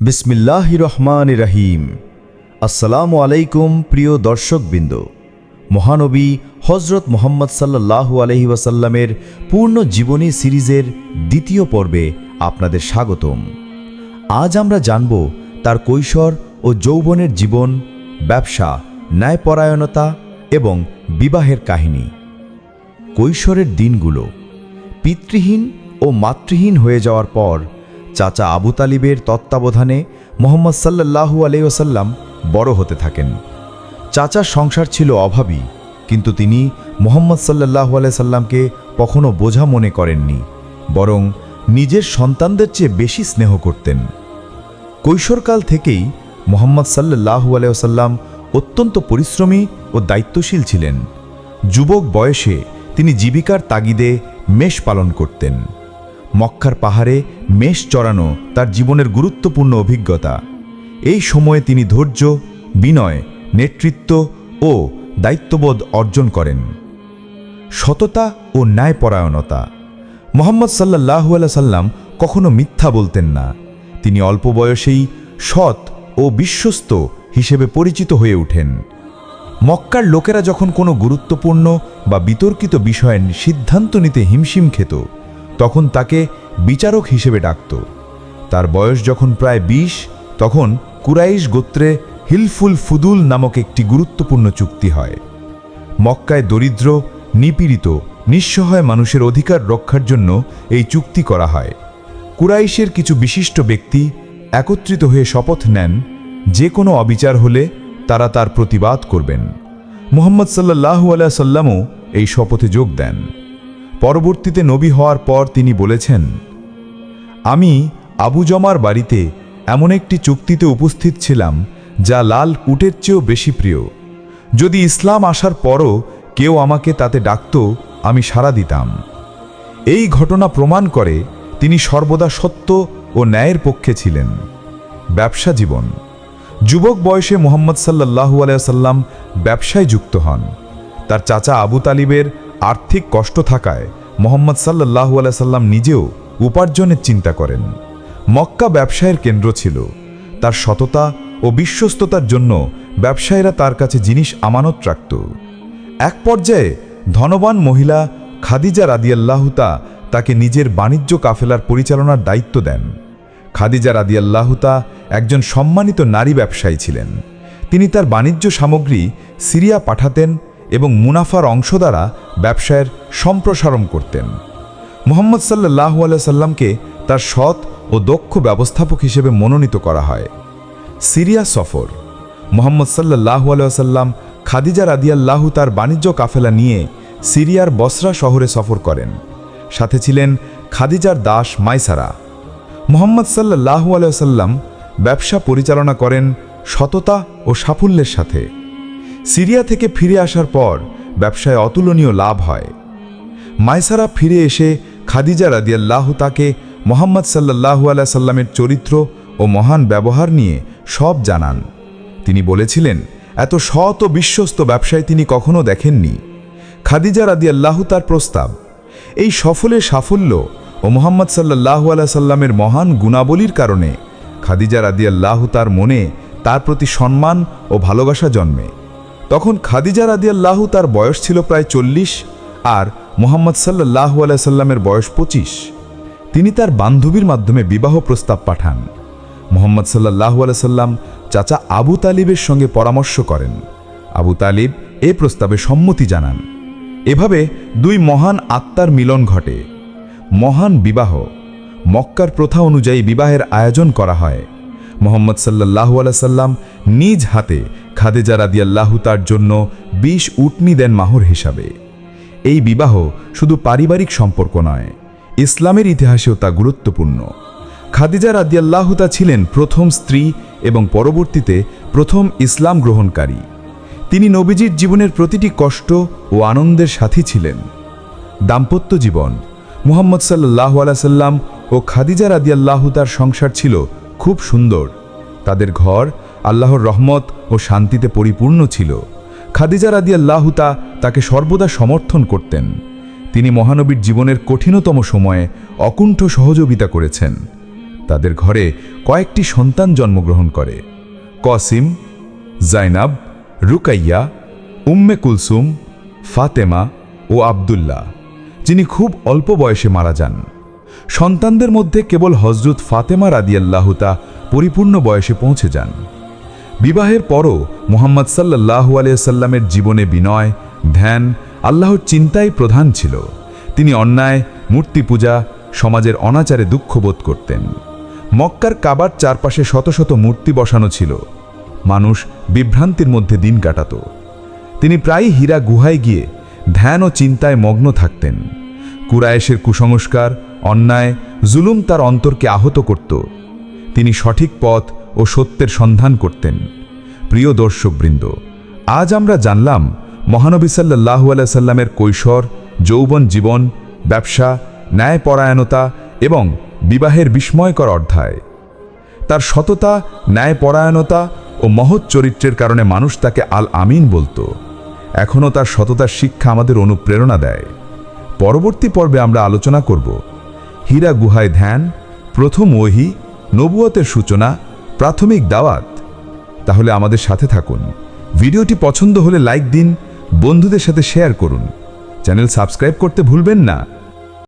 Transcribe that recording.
বিসমিল্লাহ রহমান রহিম আসসালামু আলাইকুম প্রিয় দর্শকবৃন্দ। মহানবী হজরত মোহাম্মদ সাল্লাল্লাহু আলহি ওয়াসাল্লামের পূর্ণ জীবনী সিরিজের দ্বিতীয় পর্বে আপনাদের স্বাগতম। আজ আমরা জানব তার কৈশোর ও যৌবনের জীবন, ব্যবসা, ন্যায়পরায়ণতা এবং বিবাহের কাহিনী। কৈশোরের দিনগুলো, পিতৃহীন ও মাতৃহীন হয়ে যাওয়ার পর চাচা আবু তালিবের তত্ত্বাবধানে মোহাম্মদ সাল্লাল্লাহু আলাইসাল্লাম বড় হতে থাকেন। চাচার সংসার ছিল অভাবী, কিন্তু তিনি মোহাম্মদ সাল্লাল্লাহু আলাইসাল্লামকে কখনো বোঝা মনে করেননি, বরং নিজের সন্তানদের চেয়ে বেশি স্নেহ করতেন। কৈশোরকাল থেকেই মোহাম্মদ সাল্লাল্লাহু আলাইসাল্লাম অত্যন্ত পরিশ্রমী ও দায়িত্বশীল ছিলেন। যুবক বয়সে তিনি জীবিকার তাগিদে মেষ পালন করতেন। মক্কার পাহাড়ে মেষ চড়ানো তার জীবনের গুরুত্বপূর্ণ অভিজ্ঞতা। এই সময়ে তিনি ধৈর্য, বিনয়, নেতৃত্ব ও দায়িত্ববোধ অর্জন করেন। সততা ও ন্যায়পরায়ণতা। মোহাম্মদ সাল্লাহু সাল্লাম কখনো মিথ্যা বলতেন না। তিনি অল্প বয়সেই সৎ ও বিশ্বস্ত হিসেবে পরিচিত হয়ে ওঠেন। মক্কার লোকেরা যখন কোনো গুরুত্বপূর্ণ বা বিতর্কিত বিষয়ে সিদ্ধান্ত নিতে হিমশিম খেত তখন তাকে বিচারক হিসেবে ডাকত। তার বয়স যখন প্রায় বিশ, তখন কুরাইশ গোত্রে হিলফুল ফুদুল নামক একটি গুরুত্বপূর্ণ চুক্তি হয়। মক্কায় দরিদ্র, নিপীড়িত, নিঃসহায় মানুষের অধিকার রক্ষার জন্য এই চুক্তি করা হয়। কুরাইশের কিছু বিশিষ্ট ব্যক্তি একত্রিত হয়ে শপথ নেন, যে কোনো অবিচার হলে তারা তার প্রতিবাদ করবেন। মোহাম্মদ সাল্লাহু আলাহ সাল্লামও এই শপথে যোগ দেন। পরবর্তীতে নবী হওয়ার পর তিনি বলেছেন, আমি আবু জমার বাড়িতে এমন একটি চুক্তিতে উপস্থিত ছিলাম যা লাল উটের চেয়েও বেশি প্রিয়। যদি ইসলাম আসার পরও কেউ আমাকে তাতে ডাকত, আমি সাড়া দিতাম। এই ঘটনা প্রমাণ করে তিনি সর্বদা সত্য ও ন্যায়ের পক্ষে ছিলেন। ব্যবসা জীবন। যুবক বয়সে মোহাম্মদ সাল্লাহু আলাইসাল্লাম ব্যবসায় যুক্ত হন। তার চাচা আবু তালিবের আর্থিক কষ্ট থাকায় মোহাম্মদ সাল্লাহু আলাইসাল্লাম নিজেও উপার্জনের চিন্তা করেন। মক্কা ব্যবসায়ের কেন্দ্র ছিল। তার সততা ও বিশ্বস্ততার জন্য ব্যবসায়ীরা তার কাছে জিনিস আমানত রাখত। এক পর্যায়ে ধনবান মহিলা খাদিজা রাদিয়াল্লাহুতা তাকে নিজের বাণিজ্য কাফেলার পরিচালনার দায়িত্ব দেন। খাদিজা রাদিয়াল্লাহুতা একজন সম্মানিত নারী ব্যবসায়ী ছিলেন। তিনি তার বাণিজ্য সামগ্রী সিরিয়া পাঠাতেন এবং মুনাফার অংশ দ্বারা ব্যবসায়ের সম্প্রসারণ করতেন। মোহাম্মদ সাল্লাহু সাল্লামকে তার সৎ ও দক্ষ ব্যবস্থাপক হিসেবে মনোনীত করা হয়। সিরিয়া সফর। মোহাম্মদ সাল্লাহু সাল্লাম খাদিজা রাদিয়াল্লাহু তার বাণিজ্য কাফেলা নিয়ে সিরিয়ার বসরা শহরে সফর করেন। সাথে ছিলেন খাদিজার দাস মাইসারা। মোহাম্মদ সাল্লাহু সাল্লাম ব্যবসা পরিচালনা করেন সততা ও সাফল্যের সাথে। সিরিয়া থেকে ফিরে আসার পর ব্যবসায় অতুলনীয় লাভ হয়। মাইসারা ফিরে এসে খাদিজা রাদিয়াল্লাহ তাকে মোহাম্মদ সাল্লাহু আল্লাহ সাল্লামের চরিত্র ও মহান ব্যবহার নিয়ে সব জানান। তিনি বলেছিলেন, এত সৎ ও বিশ্বস্ত ব্যবসায় তিনি কখনো দেখেননি। খাদিজা রাদিয়াল্লাহু তার প্রস্তাব, এই সফলের সাফল্য ও মোহাম্মদ সাল্লাহু আল্লাহ সাল্লামের মহান গুণাবলীর কারণে খাদিজা রাদিয়াল্লাহু তার মনে তার প্রতি সম্মান ও ভালোবাসা জন্মে। তখন খাদিজা রাদিয়াল্লাহু তার বয়স ছিল প্রায় চল্লিশ আর মোহাম্মদ সাল্লাহু আলাইসাল্লামের বয়স পঁচিশ। তিনি তার বান্ধবীর মাধ্যমে বিবাহ প্রস্তাব পাঠান। মোহাম্মদ সাল্লাহু আলাইসাল্লাম চাচা আবু তালিবের সঙ্গে পরামর্শ করেন। আবু তালিব এ প্রস্তাবে সম্মতি জানান। এভাবে দুই মহান আত্মার মিলন ঘটে। মহান বিবাহ, মক্কার প্রথা অনুযায়ী বিবাহের আয়োজন করা হয়। মোহাম্মদ সাল্লাহু আলাইসাল্লাম নিজ হাতে খাদেজা রাদিয়াল্লাহু তার জন্য বিশ উটনি দেন মাহর হিসাবে। এই বিবাহ শুধু পারিবারিক সম্পর্ক নয়, ইসলামের ইতিহাসেও তা গুরুত্বপূর্ণ। খাদিজা রাদিয়াল্লাহুতা ছিলেন প্রথম স্ত্রী এবং পরবর্তীতে প্রথম ইসলাম গ্রহণকারী। তিনি নবীজির জীবনের প্রতিটি কষ্ট ও আনন্দের সাথী ছিলেন। দাম্পত্য জীবন, মুহাম্মদ সাল্লাহ আলাইসাল্লাম ও খাদিজা রাদিয়াল্লাহুতার সংসার ছিল খুব সুন্দর। তাদের ঘর আল্লাহর রহমত ও শান্তিতে পরিপূর্ণ ছিল। খাদিজা রাদিয়াল্লাহুতা তাকে সর্বদা সমর্থন করতেন। তিনি মহানবীর জীবনের কঠিনতম সময়ে অকুণ্ঠ সহযোগিতা করেছেন। তাদের ঘরে কয়েকটি সন্তান জন্মগ্রহণ করে। কসিম, জাইনাব, রুকাইয়া, উম্মে কুলসুম, ফাতেমা ও আবদুল্লাহ, যিনি খুব অল্প বয়সে মারা যান। সন্তানদের মধ্যে কেবল হজরত ফাতেমা রাদিয়াল্লাহুতা পরিপূর্ণ বয়সে পৌঁছে যান। বিবাহের পরও মোহাম্মদ সাল্লাহু আলিয়াল্লামের জীবনে বিনয়, ধ্যান, আল্লাহর চিন্তাই প্রধান ছিল। তিনি অন্যায়, মূর্তি পূজা, সমাজের অনাচারে দুঃখ বোধ করতেন। মক্কার কাবার চারপাশে শত শত মূর্তি বসানো ছিল। মানুষ বিভ্রান্তির মধ্যে দিন কাটাত। তিনি প্রায়ই হীরা গুহায় গিয়ে ধ্যান ও চিন্তায় মগ্ন থাকতেন। কুরায়েশের কুসংস্কার, অন্যায়, জুলুম তার অন্তরকে আহত করত। তিনি সঠিক পথ ও সত্যের সন্ধান করতেন। প্রিয় দর্শকবৃন্দ, আজ আমরা জানলাম মহানবী সাল্লাহু সাল্লামের কৈশোর, যৌবন জীবন, ব্যবসা, ন্যায়পরায়ণতা এবং বিবাহের বিস্ময়কর অধ্যায়। তার সততা, ন্যায়পরায়ণতা ও মহৎ চরিত্রের কারণে মানুষ তাকে আল আমিন বলতো। এখনও তার সততার শিক্ষা আমাদের অনুপ্রেরণা দেয়। পরবর্তী পর্বে আমরা আলোচনা করব হীরা গুহায় ধ্যান, প্রথম ওহি, নবুয়তের সূচনা প্রাথমিক দাওয়াত। তাহলে আমাদের সাথে থাকুন। ভিডিওটি পছন্দ হলে লাইক দিন, বন্ধুদের সাথে শেয়ার করুন। চ্যানেল সাবস্ক্রাইব করতে ভুলবেন না।